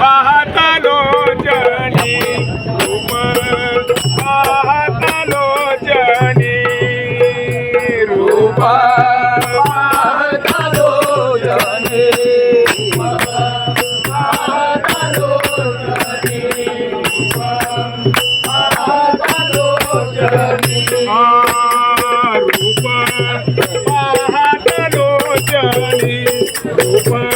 पाहतालो जनी रूप पाहतालो जनी रूप पाहतालो जने रूप पाहतालो जनी रूप पाहतालो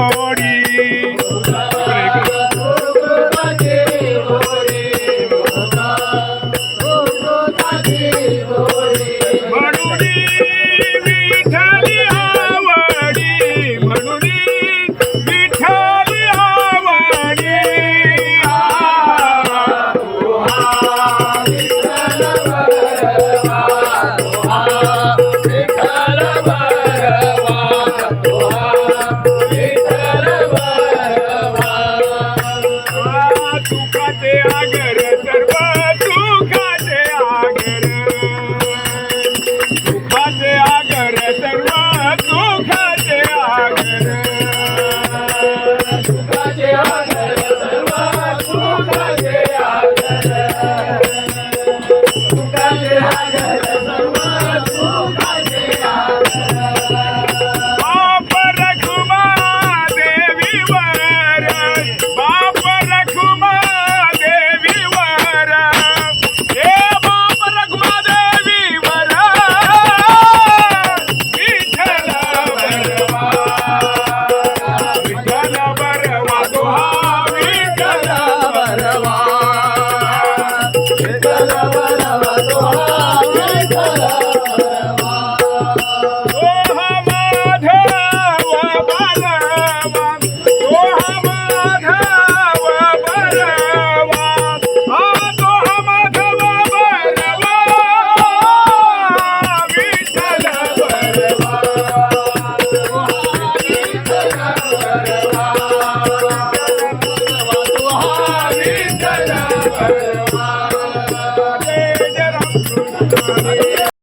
ஓடி Yeah, yeah, yeah. Thank you.